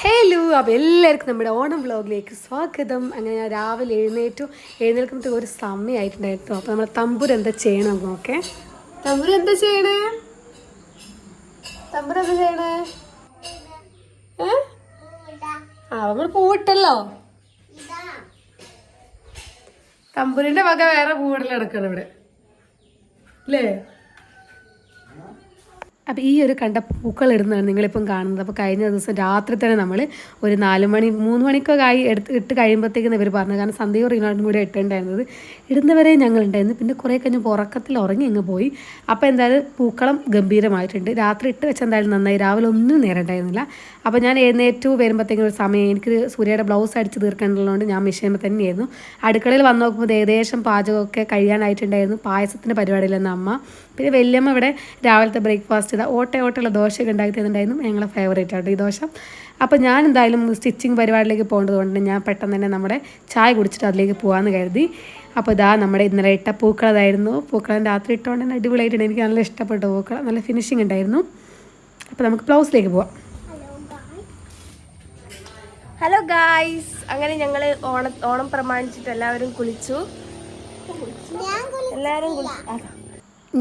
Hello അപ്പോൾ എല്ലാവർക്കും നമ്മുടെ ഓണം വ്ലോഗിലേക്ക് സ്വാഗതം. അങ്ങനെ ഞാൻ രാവിലെ എഴുന്നേറ്റു. എഴുന്നേൽക്കുമ്പോൾ ഒരു സമയമായിട്ടുണ്ടായിരുന്നു. അപ്പോൾ നമ്മൾ തമ്പൂർ എന്താ ചെയ്യണം നോക്കെ. തമ്പൂർ എന്താ ചെയ്യണേ? തമ്പൂർ എന്താ ചെയ്യണേ? ആ നമ്മൾ പൂവിട്ടല്ലോ. തമ്പൂരിന്റെ വക വേറെ പൂവിടൽ നടക്കണം ഇവിടെ. അല്ലേ അപ്പോൾ ഈ ഒരു കണ്ട പൂക്കൾ ഇടുന്നതാണ് നിങ്ങളിപ്പം കാണുന്നത്. അപ്പോൾ കഴിഞ്ഞ ദിവസം രാത്രി തന്നെ നമ്മൾ ഒരു നാല് മണി മൂന്ന് മണിക്കൊക്കെ ആയി എടുത്ത് ഇട്ട് കഴിയുമ്പോഴത്തേക്കും ഇവർ പറഞ്ഞു കാരണം സന്ധ്യ റീനാട്ടും കൂടി ഇട്ടുണ്ടായിരുന്നത്. ഇടുന്നവരെ ഞങ്ങളുണ്ടായിരുന്നു പിന്നെ കുറേ കഴിഞ്ഞ് ഉറക്കത്തിൽ ഉറങ്ങി അങ്ങ് പോയി. അപ്പോൾ എന്തായാലും പൂക്കളം ഗംഭീരമായിട്ടുണ്ട്. രാത്രി ഇട്ട് വെച്ചാൽ എന്തായാലും നന്നായി. രാവിലെ ഒന്നും നേരം ഉണ്ടായിരുന്നില്ല. അപ്പോൾ ഞാൻ എഴുന്നേറ്റ് വരുമ്പോഴത്തേക്കും ഒരു സമയം എനിക്ക് സൂര്യയുടെ ബ്ലൗസ് അടിച്ച് തീർക്കേണ്ടതുകൊണ്ട് ഞാൻ മെഷീനിൽ തന്നെയായിരുന്നു. അടുക്കളയിൽ വന്ന് നോക്കുമ്പോൾ ഏകദേശം പാചകമൊക്കെ കഴിയാനായിട്ടുണ്ടായിരുന്നു. പായസത്തിന്റെ പരിപാടിയിലെന്ന് അമ്മ പിന്നെ വല്യമ്മ ഇവിടെ രാവിലത്തെ ബ്രേക്ക്ഫാസ്റ്റ് ഇതാ. ഓട്ട ഓട്ടമുള്ള ദോശയൊക്കെ ഉണ്ടാക്കി തന്നിട്ടുണ്ടായിരുന്നു ഞങ്ങളെ ഫേവറേറ്റ് ആട്ടോ ഈ ദോശ. അപ്പോൾ ഞാൻ എന്തായാലും സ്റ്റിച്ചിങ് പരിപാടിയിലേക്ക് പോകേണ്ടത് കൊണ്ട് ഞാൻ പെട്ടെന്ന് തന്നെ നമ്മുടെ ചായ കുടിച്ചിട്ട് അതിലേക്ക് പോകാമെന്ന് കരുതി. അപ്പോൾ ഇതാ നമ്മുടെ ഇന്നലെ ഇട്ട പൂക്കളതായിരുന്നു പൂക്കളം രാത്രി ഇട്ടുകൊണ്ട് തന്നെ അടിപൊളിയായിട്ടുണ്ട്. എനിക്ക് നല്ല ഇഷ്ടപ്പെട്ട പൂക്കളം. നല്ല ഫിനിഷിംഗ് ഉണ്ടായിരുന്നു. അപ്പോൾ നമുക്ക് ബ്ലൗസിലേക്ക് പോവാം. ഹലോ ഗായ്സ് അങ്ങനെ ഞങ്ങൾ ഓണ ഓണം പ്രമാണിച്ചിട്ട് എല്ലാവരും കുളിച്ചു. എല്ലാവരും കുളിച്ചു.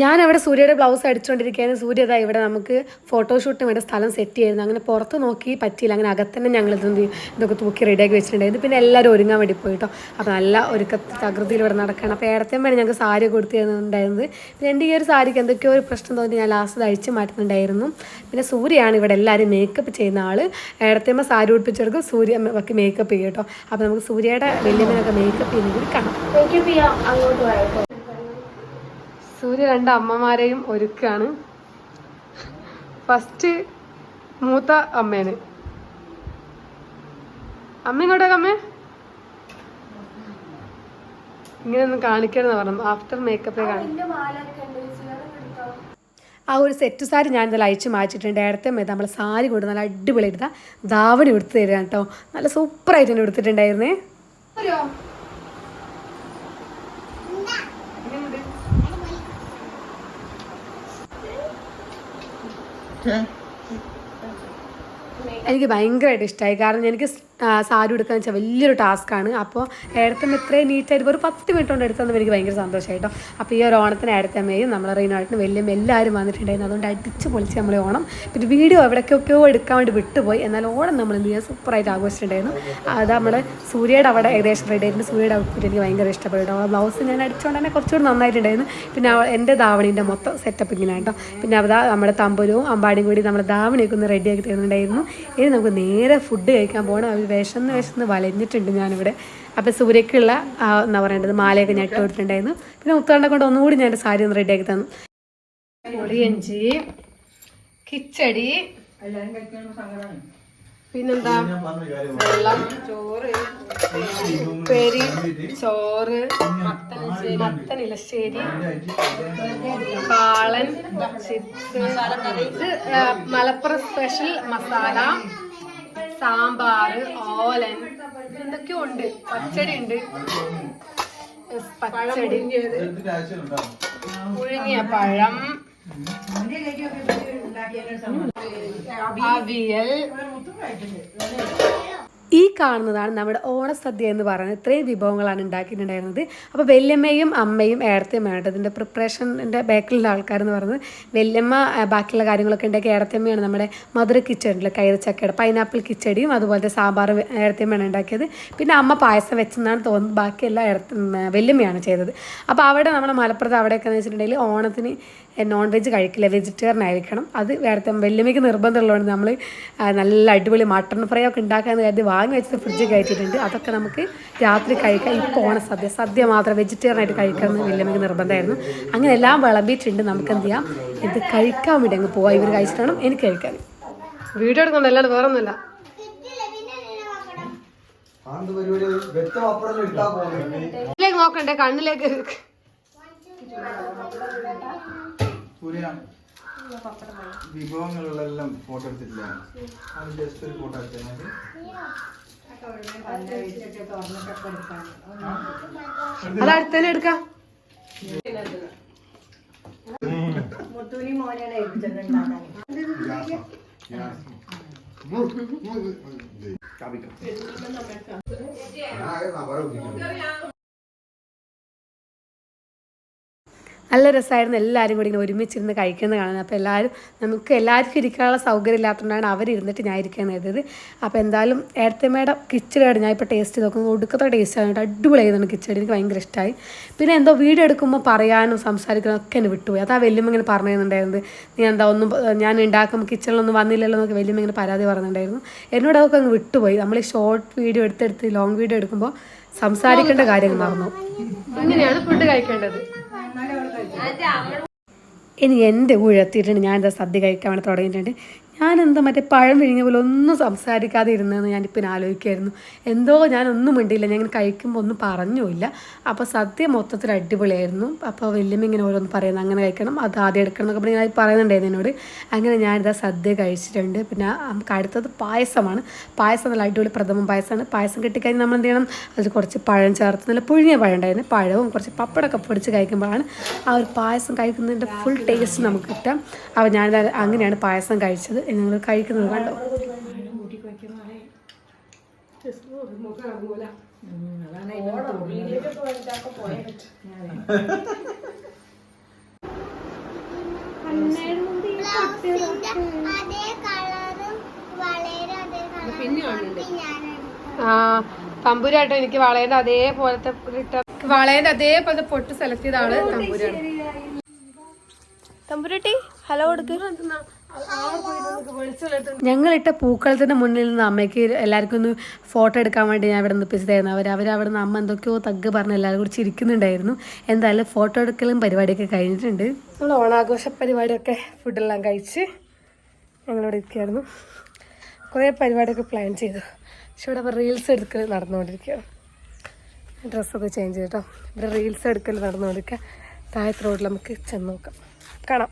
ഞാൻ അവിടെ സൂര്യയുടെ ബ്ലൗസ് അടിച്ചുകൊണ്ടിരിക്കുകയാണ് സൂര്യതാ ഇവിടെ നമുക്ക് ഫോട്ടോഷൂട്ടിന് വേണ്ട സ്ഥലം സെറ്റ് ചെയ്യുന്നു. അങ്ങനെ പുറത്ത് നോക്കി പറ്റിയില്ല. അങ്ങനെ അകത്തന്നെ ഞങ്ങൾ ഇതൊന്ന് ഇതൊക്കെ തൂക്കി റെഡിയാക്കി വെച്ചിട്ടുണ്ടായിരുന്നു. പിന്നെ എല്ലാവരും ഒരുങ്ങാൻ വേണ്ടി പോയിട്ടോ. അപ്പോൾ നല്ല ഒരു തകൃതിയിൽ ഇവിടെ നടക്കണം അപ്പോൾ ഏടത്തേമ്മയാണ് ഞങ്ങൾക്ക് സാരി കൊടുത്തു തരുന്നുണ്ടായിരുന്നത്. പിന്നെ എന്റെ ഈ ഒരു സാരിക്ക് എന്തൊക്കെയോ ഒരു പ്രശ്നം തോന്നി. ഞാൻ ലാസ്റ്റ് അഴിച്ച് മാറ്റുന്നുണ്ടായിരുന്നു. പിന്നെ സൂര്യയാണ് ഇവിടെ എല്ലാവരും മേക്കപ്പ് ചെയ്യുന്ന ആൾ ഏടത്തേമ്മ സാരി ഉടുപ്പിച്ചെടുക്കും സൂര്യ ഒക്കെ മേക്കപ്പ് ചെയ്യും കേട്ടോ. അപ്പോൾ നമുക്ക് സൂര്യയുടെ വലിയമ്മനൊക്കെ മേക്കപ്പ് ചെയ്യുന്നത് കൂടി കാണാം. മേക്കപ്പ് അങ്ങോട്ട് പോയപ്പോ സൂര്യ രണ്ട് അമ്മമാരെയും ഒരുക്കാണ്. ഫസ്റ്റ് മൂത്ത അമ്മേന്. അമ്മ ഇങ്ങോട്ടേക്ക് അമ്മേ. ഇങ്ങനെ ഒന്ന് കാണിക്കണമെന്ന് പറഞ്ഞു ആഫ്റ്റർ മേക്കപ്പ് ആ ഒരു സെറ്റ് സാരി ഞാൻ ഇന്നലെ അയച്ച് മാറ്റിയിട്ടുണ്ട്. നേരത്തെ മേത്ത് നമ്മൾ സാരി കൊണ്ട് നല്ല അടിപൊളി എടുത്താൽ ധാവണി എടുത്ത് തരാം കേട്ടോ നല്ല സൂപ്പറായിട്ട് തന്നെ എടുത്തിട്ടുണ്ടായിരുന്നേ എനിക്ക് ഭയങ്കരമായിട്ട് ഇഷ്ടമായി കാരണം എനിക്ക് സാരി എടുക്കാന്ന് വെച്ചാൽ വലിയൊരു ടാസ്ക്കാണ് അപ്പോൾ ഏടത്തമ്മ ഇത്രയും നീറ്റായിട്ട് ഒരു പത്ത് മിനിറ്റ് കൊണ്ട് എടുത്തതെന്ന് എനിക്ക് ഭയങ്കര സന്തോഷമായിട്ടോ അപ്പോൾ ഈ ഒരു ഓണത്തിന് ഏടത്തമ്മയും നമ്മളെ റീനാട്ടിന് വലിയ എല്ലാവരും വന്നിട്ടുണ്ടായിരുന്നു. അതുകൊണ്ട് അടിച്ച് പൊളിച്ച് നമ്മൾ ഓണം പിന്നെ വീഡിയോ എവിടേക്കൊക്കെയോ എടുക്കാൻ വേണ്ടി വിട്ടുപോയി. എന്നാൽ ഓണം നമ്മൾ എന്ത് ചെയ്യാൻ സൂപ്പറായിട്ട് ആഘോഷിച്ചിട്ടുണ്ടായിരുന്നു. അത് നമ്മുടെ സൂര്യയുടെ അവിടെ ഏകദേശം റെഡി ആയിരുന്നു. സൂര്യയുടെ ഔട്ട്ഫിറ്റ് എനിക്ക് ഭയങ്കര ഇഷ്ടപ്പെട്ടു. ആ ബ്ലൗസ് ഞാൻ അടിച്ചുകൊണ്ട് തന്നെ കുറച്ചുകൂടി നന്നായിട്ടുണ്ടായിരുന്നു. പിന്നെ എന്റെ ധാവണീന്റെ മൊത്തം സെറ്റപ്പ് ഇങ്ങനെ കേട്ടോ പിന്നെ അതാ നമ്മുടെ തമ്പുരവും അമ്പാടിയും കൂടി നമ്മുടെ ധാവണിയൊക്കെ ഒന്ന് റെഡിയാക്കി തരുന്നുണ്ടായിരുന്നു. ഇനി നമുക്ക് നേരെ ഫുഡ് കഴിക്കാൻ പോകണം വിശന്ന് വിശന്ന് വലഞ്ഞിട്ടുണ്ട് ഞാനിവിടെ. അപ്പോൾ സൂര്യക്കുള്ള എന്താ പറയേണ്ടത് മാലയൊക്കെ ഞാൻ ഇട്ട് കൊടുത്തിട്ടുണ്ടായിരുന്നു. പിന്നെ മുത്താണ്ടെ കൊണ്ട് ഒന്നുകൂടി ഞാൻ സാരി ഒന്ന് റെഡിയാക്കി തന്നു. മുറിയഞ്ചി കിച്ചടി. പിന്നെന്താ? ചോറ് ചോറ് മത്തനിലശ്ശേരി കാളൻ ചിപ്സ് ഇത് മലപ്പുറം സ്പെഷ്യൽ മസാല സാമ്പാർ ഓലൻ എന്തൊക്കെയോ ഉണ്ട് പച്ചടി ഉണ്ട്. പച്ചടി. പുഴുങ്ങിയ പഴം. അവിയൽ. ഈ കാണുന്നതാണ് നമ്മുടെ ഓണസദ്യ എന്ന് പറയുന്നത്. ഇത്രയും വിഭവങ്ങളാണ് ഉണ്ടാക്കിയിട്ടുണ്ടായിരുന്നത്. അപ്പോൾ വല്യമ്മയും അമ്മയും ഏടത്തമ്മയാണ് കേട്ടോ ഇതിന്റെ പ്രിപ്പറേഷന്റെ ബാക്കിലുള്ള ആൾക്കാരെന്ന് പറയുന്നത്. വല്യമ്മ ബാക്കിയുള്ള കാര്യങ്ങളൊക്കെ ഉണ്ടാക്കി ഏടത്തമ്മയാണ് നമ്മുടെ മധുര കിച്ചണിൽ കൈതച്ചക്കയുടെ പൈനാപ്പിൾ കിച്ചടിയും അതുപോലത്തെ സാമ്പാർ ഏടത്തമ്മയാണ് ഉണ്ടാക്കിയത്. പിന്നെ അമ്മ പായസം വെച്ചെന്നാണ് തോന്നുന്നത്. ബാക്കിയെല്ലാം ഏടത്ത വല്യമ്മയാണ് ചെയ്തത്. അപ്പോൾ അവിടെ നമ്മുടെ മലപ്പുറത്ത് അവിടെയൊക്കെ എന്ന് വെച്ചിട്ടുണ്ടെങ്കിൽ ഓണത്തിന് നോൺ വെജ് കഴിക്കില്ല. വെജിറ്റേറിയൻ ആയിരിക്കണം. അത് വേറെ വല്യമ്മയ്ക്ക് നിർബന്ധമുള്ളതുകൊണ്ട് നമ്മൾ നല്ല അടിപൊളി മട്ടൺ ഫ്രൈ ഒക്കെ ഉണ്ടാക്കാമെന്ന് കരുതി വാങ്ങി വെച്ചിട്ട് ഫ്രിഡ്ജ് കയറ്റിയിട്ടുണ്ട്. അതൊക്കെ നമുക്ക് രാത്രി കഴിക്കാം. ഇപ്പോൾ ഓണ സദ്യ സദ്യ മാത്രം വെജിറ്റേറിയൻ ആയിട്ട് കഴിക്കണമെന്ന് വെല്ലുമിക്ക് നിർബന്ധമായിരുന്നു. അങ്ങനെ എല്ലാം വിളമ്പിയിട്ടുണ്ട്. നമുക്ക് എന്ത് ചെയ്യാം? ഇത് കഴിക്കാൻ വേണ്ടി അങ്ങ് പോവാം. ഇവർ കഴിച്ചിട്ടാണ് എനിക്ക് കഴിക്കാൻ. വീഡിയോ എടുക്കുന്നുണ്ട് അല്ലാതെ വേറെ ഒന്നുമില്ല നോക്കണ്ടേ? കണ്ണിലേക്ക്. വിഭവങ്ങളിലെല്ലാം ഫോട്ടോ എടുത്തിട്ടില്ല അത് ജസ്റ്റ് ഒരു ഫോട്ടോ എടുത്താൽ അത് അടുത്തന്നെ എടുക്കാം. ഗ്യാസാ. നല്ല രസമായിരുന്നു എല്ലാവരും കൂടി ഇങ്ങനെ ഒരുമിച്ചിരുന്ന് കഴിക്കുന്നത് കാണുന്നത് അപ്പോൾ എല്ലാവരും നമുക്ക് എല്ലാവർക്കും ഇരിക്കാനുള്ള സൗകര്യം ഇല്ലാത്തതുകൊണ്ടാണ് അവരിരുന്നിട്ട് ഞാൻ ഇരിക്കാൻ നേരത്തത്. അപ്പോൾ എന്തായാലും ഏർത്തമ്മയുടെ കിച്ചടിയാണ് ഞാൻ ഇപ്പോൾ ടേസ്റ്റ് ചെയ്ത് നോക്കുന്നത് ഒടുക്കത്തെ ടേസ്റ്റ് ആയിട്ട് അടിപൊളിയായിരുന്നു കിച്ചടി എനിക്ക് ഭയങ്കര ഇഷ്ടമായി. പിന്നെ എന്തോ വീഡിയോ എടുക്കുമ്പോൾ പറയാനും സംസാരിക്കാനും ഒക്കെ എന്നെ വിട്ടുപോയി. അതാ വലിയമ്മ ഇങ്ങനെ പറഞ്ഞിരുന്നുണ്ടായിരുന്നത് നീ എന്താ ഒന്നും ഞാൻ ഉണ്ടാക്കുമ്പോൾ കിച്ചണിലൊന്നും വന്നില്ലല്ലോ എന്നൊക്കെ വലിയമ്മ ഇങ്ങനെ പരാതി പറഞ്ഞിട്ടുണ്ടായിരുന്നു. എന്നോട് അതൊക്കെ അങ്ങ് വിട്ടുപോയി. നമ്മൾ ഷോർട്ട് വീഡിയോ എടുത്തെടുത്ത് ലോങ് വീഡിയോ എടുക്കുമ്പോൾ സംസാരിക്കേണ്ട കാര്യങ്ങൾ മറന്നു. അങ്ങനെയാണ് ഫുഡ് കഴിക്കേണ്ടത്. ഇനി എന്റെ ഊഴത്തിയിട്ടുണ്ട് ഞാൻ എന്താ സദ്യ കഴിക്കാൻ വേണ്ടി തുടങ്ങിയിട്ടുണ്ട്. ഞാൻ എന്താ മറ്റേ പഴം വിഴുങ്ങിയ പോലെ ഒന്നും സംസാരിക്കാതെ ഇരുന്നതെന്ന് ഞാനിപ്പോൾ ആലോചിക്കായിരുന്നു എന്തോ ഞാനൊന്നും മിണ്ടിയില്ല. ഞാൻ കഴിക്കുമ്പോൾ ഒന്നും പറഞ്ഞുമില്ല. അപ്പോൾ സദ്യ മൊത്തത്തിൽ അടിപൊളിയായിരുന്നു. അപ്പോൾ വല്യമ്മ ഇങ്ങനെ ഓരോന്ന് പറയുന്നത് അങ്ങനെ കഴിക്കണം അത് ആദ്യം എടുക്കണം എന്നൊക്കെ ഞാൻ പറയുന്നുണ്ടായിരുന്നു എന്നോട്. അങ്ങനെ ഞാനിതാ സദ്യ കഴിച്ചിട്ടുണ്ട്. പിന്നെ നമുക്ക് അടുത്തത് പായസമാണ്. പായസം നല്ല അടിപൊളി പ്രഥമ പായസമാണ്. പായസം കിട്ടിക്കഴിഞ്ഞാൽ നമ്മൾ എന്ത് ചെയ്യണം അതിൽ കുറച്ച് പഴം ചേർത്ത് നല്ല പുഴുങ്ങിയ പഴം ഉണ്ടായിരുന്നു. പഴവും കുറച്ച് പപ്പടമൊക്കെ പൊടിച്ച് കഴിക്കുമ്പോഴാണ് ആ ഒരു പായസം കഴിക്കുന്നതിന്റെ ഫുൾ ടേസ്റ്റ് നമുക്ക് കിട്ടാം അപ്പോൾ ഞാനിത് അങ്ങനെയാണ് പായസം കഴിച്ചത്. നിങ്ങൾ കഴിക്കുന്നത് കണ്ടോ? ആ തമ്പുരാട്ടോ എനിക്ക് വളയുടെ അതേപോലത്തെ വളയുടെ അതേപോലത്തെ പൊട്ട് സെലക്ട് ചെയ്ത ആൾ തമ്പുരാണ് തമ്പുരുട്ടി ഹലോ കൊടുക്ക്. ഞങ്ങളിട്ട പൂക്കളത്തിന്റെ മുന്നിൽ നിന്ന് അമ്മയ്ക്ക് എല്ലാവർക്കും ഒന്ന് ഫോട്ടോ എടുക്കാൻ വേണ്ടി ഞാൻ ഇവിടെ നിപ്പിച്ചതായിരുന്നു അവർ അവിടെ നിന്ന് അമ്മ എന്തൊക്കെയോ തഗ് പറഞ്ഞ് എല്ലാവരും കൂടി ചിരിക്കുന്നുണ്ടായിരുന്നു. എന്തായാലും ഫോട്ടോ എടുക്കലും പരിപാടിയൊക്കെ കഴിഞ്ഞിട്ടുണ്ട്. നമ്മൾ ഓണാഘോഷ പരിപാടിയൊക്കെ ഫുഡെല്ലാം കഴിച്ച് ഞങ്ങളിവിടെ ഇരിക്കുകയായിരുന്നു. കുറേ പരിപാടിയൊക്കെ പ്ലാൻ ചെയ്തു. പക്ഷെ ഇവിടെ റീൽസ് എടുക്കൽ നടന്നുകൊണ്ടിരിക്കുകയാണ്. ഡ്രസ്സൊക്കെ ചേഞ്ച് ചെയ്തിട്ടോ. ഇവിടെ റീൽസ് എടുക്കൽ നടന്നുകൊണ്ടിരിക്കുക. താഴത്തെ റോഡിൽ നമുക്ക് ചെന്ന് നോക്കാം. കാണാം.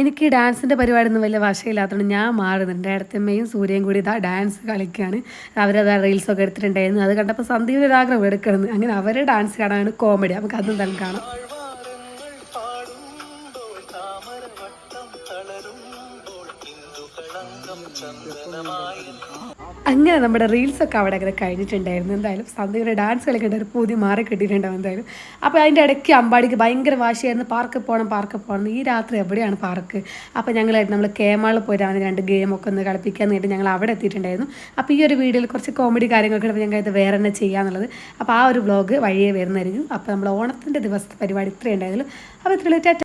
എനിക്ക് ഡാൻസിന്റെ പരിപാടിയൊന്നും വലിയ വശമില്ലാത്തതുകൊണ്ട് ഞാൻ മാറുന്നുണ്ട് അടുത്തമ്മയും സൂര്യയും കൂടി ഇതാ ഡാൻസ് കളിക്കുകയാണ് അവരതാ റീൽസൊക്കെ എടുത്തിട്ടുണ്ടായിരുന്നു. അത് കണ്ടപ്പോൾ സന്ധ്യയുടെ ഒരു ആഗ്രഹം എടുക്കണമെന്ന് അങ്ങനെ അവരെ ഡാൻസ് കാണാനാണ് കോമഡി നമുക്ക് അതും തന്നെ കാണാം. അങ്ങനെ നമ്മുടെ റീൽസൊക്കെ അവിടെ അങ്ങനെ കഴിഞ്ഞിട്ടുണ്ടായിരുന്നു. എന്തായാലും സന്ധ്യയുടെ ഡാൻസ് കളിക്കേണ്ട ഒരു പൂതി മാറി കിട്ടിയിട്ടുണ്ടാവും എന്തായാലും. അപ്പോൾ അതിന്റെ ഇടയ്ക്ക് അമ്പാടിക്ക് ഭയങ്കര വാശിയായിരുന്നു. പാർക്കിൽ പോകണം പാർക്കിൽ പോകണം ഈ രാത്രി എവിടെയാണ് പാർക്ക് അപ്പോൾ ഞങ്ങൾ നമ്മൾ കേമാളിൽ പോയിട്ടാണ് രണ്ട് ഗെയിമൊക്കെ ഒന്ന് കളിപ്പിക്കാൻ നേരിട്ട് ഞങ്ങൾ അവിടെ എത്തിയിട്ടുണ്ടായിരുന്നു. അപ്പോൾ ഈ ഒരു വീഡിയോയിൽ കുറച്ച് കോമഡി കാര്യങ്ങളൊക്കെ. അപ്പോൾ ഞങ്ങൾ ഇത് വേറെ തന്നെ ചെയ്യാന്നുള്ളത്. അപ്പോൾ ആ ഒരു ബ്ലോഗ് വഴിയേ വരുന്നതായിരിക്കും. അപ്പോൾ നമ്മൾ ഓണത്തിന്റെ ദിവസത്തെ പരിപാടി ഇത്രയും ഉണ്ടായിരുന്നു അപ്പോൾ ഇത്രയും